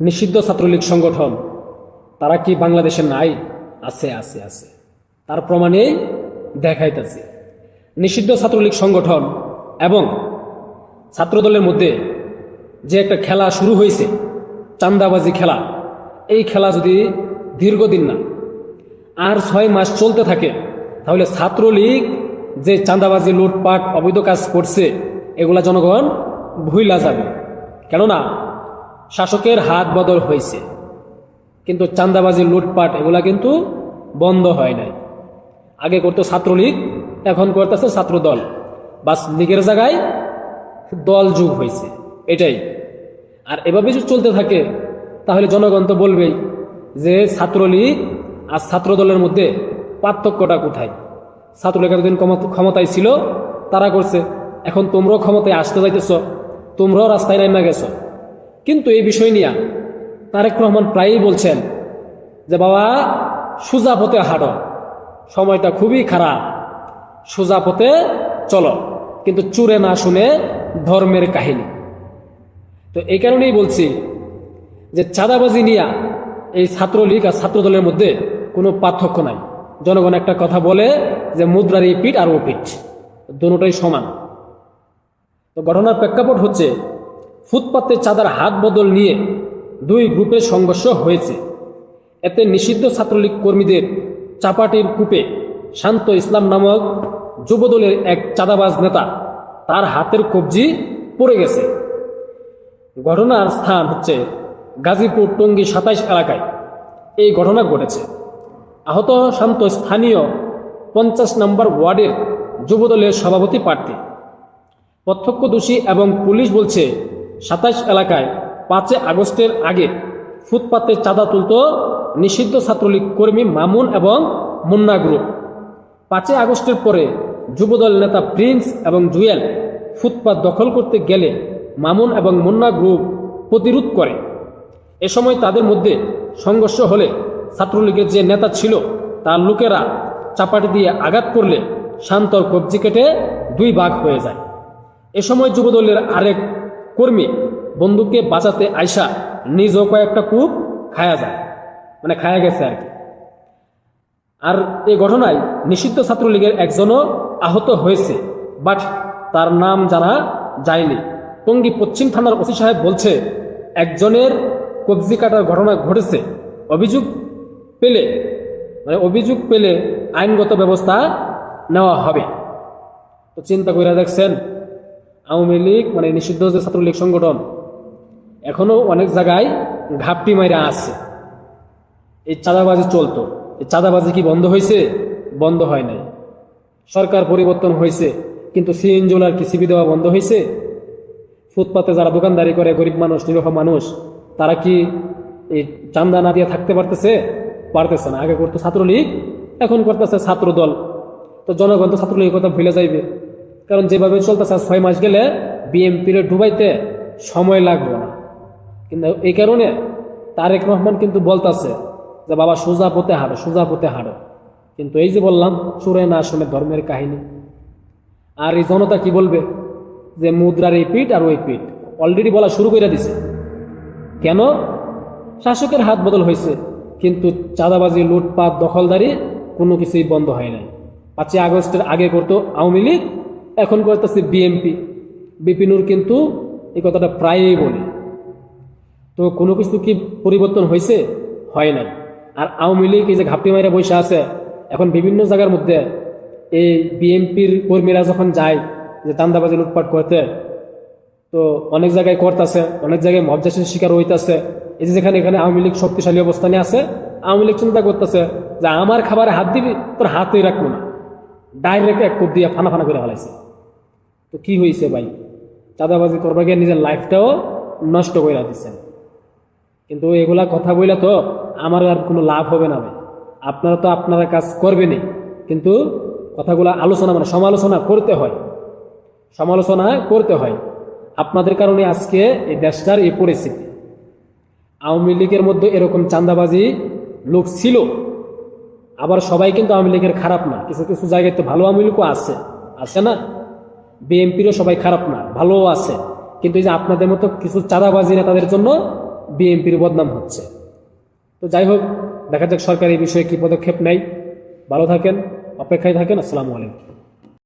নিষিদ্ধ ছাত্রলীগ সংগঠন, তারা কি বাংলাদেশে নাই? আছে আছে আছে। তার প্রমাণে দেখাইতেছে। নিষিদ্ধ ছাত্রলীগ সংগঠন এবং ছাত্রদলের মধ্যে যে একটা খেলা শুরু হয়েছে, চান্দাবাজি খেলা, এই খেলা যদি দীর্ঘদিন না আর ছয় মাস চলতে থাকে, তাহলে ছাত্রলীগ যে চাঁদাবাজি লুটপাট, অবৈধ কাজ করছে, এগুলা জনগণ ভুইলা যাবে। কেননা শাসকের হাত বদল হয়েছে। কিন্তু চাঁদাবাজি, লুটপাট এগুলা কিন্তু বন্ধ হয় নাই। আগে করতো ছাত্রলীগ, এখন করতেছে ছাত্রদল। বাস লীগের জায়গায় দল যুগ হয়েছে, এটাই। আর এভাবে যদি চলতে থাকে, তাহলে জনগণ তো বলবেই যে ছাত্রলীগ আর ছাত্রদলের মধ্যে পার্থক্যটা কোথায়? ছাত্রলীগ এতদিন ক্ষমতায় ছিল, তারা করছে। এখন তোমরাও ক্ষমতায় আসতে যাইতেছ, তোমরাও রাস্তায় নামা গেছো। কিন্তু এই বিষয় নিয়ে তারেক রহমান প্রায়ই বলছেন যে, বাবা, সোজা পথে হাঁটো। সময়টা খুবই খারাপ। সোজা পথে চলো। কিন্তু চুরে না শুনে ধর্মের কাহিনী। তো এই কারণেই বলছি যে, চাঁদাবাজি নিয়ে এই ছাত্রলীগ আর ছাত্রদলের মধ্যে কোনো পার্থক্য নাই। জনগণ একটা কথা বলে যে, মুদ্রার এই পিঠ আর ও পিঠ, দুটোই সমান। তো ঘটনার প্রেক্ষাপট হচ্ছে ফুটপাতে চাঁদার হাত বদল নিয়ে দুই গ্রুপের সংঘর্ষ হয়েছে। এতে নিষিদ্ধ ছাত্রলীগ কর্মীদের চাপাটির কূপে শান্ত ইসলাম নামক যুবদলের এক চাঁদাবাজ নেতা তার হাতের কবজি পড়ে গেছে। ঘটনার স্থান হচ্ছে গাজীপুর টঙ্গী সাতাইশ এলাকায়। এই ঘটনা ঘটেছে। আহত শান্ত স্থানীয় পঞ্চাশ নম্বর ওয়ার্ডের যুবদলের সভাপতি প্রার্থী। প্রত্যক্ষদোষী এবং পুলিশ বলছে সাতাইশ এলাকায় পাঁচে আগস্টের আগে ফুটপাতে চাঁদা তুলত নিষিদ্ধ ছাত্রলীগ কর্মী মামুন এবং মুন্না গ্রুপ। পাঁচই আগস্টের পরে যুবদল নেতা প্রিন্স এবং জুয়েল ফুটপাত দখল করতে গেলে মামুন এবং মুন্না গ্রুপ প্রতিরোধ করে। এ সময় তাদের মধ্যে সংঘর্ষ হলে ছাত্রলীগের যে নেতা ছিল তার লোকেরা চাপাটি দিয়ে আঘাত করলে শান্তর কবজি কেটে দুই ভাগ হয়ে যায়। এ সময় যুবদলের আরেক কর্মী বন্ধুকে বাঁচাতে আয়সা নিজও কয়েকটা কূপ খায়া যায়। মানে খায়া গেছে আর কি। আর এই ঘটনায় নিষিদ্ধ ছাত্রলীগের একজনও আহত হয়েছে, বাট তার নাম জানা যায়নি। টঙ্গী পশ্চিম থানার ওসি সাহেব বলছে, একজনের কবজি কাটার ঘটনা ঘটেছে। অভিযোগ পেলে মানে অভিযোগ পেলে আইনগত ব্যবস্থা নেওয়া হবে। তো চিন্তা করে দেখছেন আওয়ামী লীগ মানে নিষিদ্ধ যে ছাত্রলীগ সংগঠন এখনও অনেক জায়গায় ঘাপটি মাইরা আছে। এই চাঁদাবাজি চলতো। এই চাঁদাবাজি কি বন্ধ হয়েছে বন্ধ হয় নাই। সরকার পরিবর্তন হয়েছে কিন্তু সিএনজোলার কি সিবি দেওয়া বন্ধ হয়েছে ফুটপাতে যারা দোকানদারি করে, গরিব মানুষ, নিরহ মানুষ, তারা কি এই চান্দা না দিয়ে থাকতে পারতেছে? পারতেছে না। আগে করতো ছাত্রলীগ, এখন করতেছে ছাত্র দল তো জনগণ তো ছাত্রলীগের কথা ভুলে যাইবে। কারণ যেভাবে চলতেছে ছয় মাস গেলে বিএমপির ডুবাইতে সময় লাগবে না। কিন্তু এই কারণে তারেক রহমান কিন্তু বলতাছে যে, বাবা, সোজা পথে হাঁটো, সোজা পথে হারো কিন্তু এই যে বললাম চুরে না শুনে ধর্মের কাহিনী। আর এই জনতা কি বলবে? যে, মুদ্রার এই পিঠ আর ওই পিঠ। অলরেডি বলা শুরু করে দিছে। কেন? শাসকের হাত বদল হয়েছে, কিন্তু চাঁদাবাজি, লুটপাট, দখলদারি কোনো কিছুই বন্ধ হয় নাই। পাঁচই আগস্টের আগে করতো আওয়ামী লীগ এখন করতেছে বিএমপি বিপিনুর কিন্তু এই কথাটা প্রায়ই বলে। তো কোনো কিছু কি পরিবর্তন হয়েছে হয় নাই। আর আওয়ামী লীগ এই যে ঘাপটি মাইরা বসে আছে, এখন বিভিন্ন জায়গার মধ্যে এই বিএনপির কর্মীরা যখন যায় যে দান্দাবাজি লুটপাট করতে, তো অনেক জায়গায় করতেছে অনেক জায়গায় মবজাসের শিকার হইতাছে। এই যে যেখানে এখানে আওয়ামী লীগ শক্তিশালী অবস্থানে আছে, আওয়ামী লীগ চিন্তা করতেছে যে আমার খাবারে হাত দিবি, তোর হাতই রাখব না। ডাইরেক্ট এক কোপ দিয়ে ফানা ফানা করে ফেলাইছে। তো কি হয়েছে ভাই? চাঁদাবাজি করবা গিয়ে নিজের লাইফটাও নষ্ট করে দিচ্ছেন কিন্তু এগুলা কথা বললে তো আমার আর কোনো লাভ হবে না ভাই। আপনারা তো আপনারা কাজ করবেনই। কিন্তু কথাগুলো আলোচনা মানে সমালোচনা করতে হয়। সমালোচনা করতে হয়। আপনাদের কারণে আজকে এই দেশটার এই পরিস্থিতি। আওয়ামী লীগের মধ্যে এরকম চাঁদাবাজি লোক ছিল। আবার সবাই কিন্তু আওয়ামী লীগের খারাপ না। কিছু কিছু জায়গায় তো ভালো আওয়ামী লীগও আছে। আছে না? বিএনপিরও সবাই খারাপ না, ভালোও আছে। কিন্তু এই যে আপনাদের মতো কিছু চাঁদাবাজি না তাদের জন্য বিএনপির বদনাম হচ্ছে। তো যাই হোক, দেখা যাক সরকার এই বিষয়ে কী পদক্ষেপ নেয়। ভালো থাকেন, অপেক্ষায় থাকেন, আসসালামু আলাইকুম।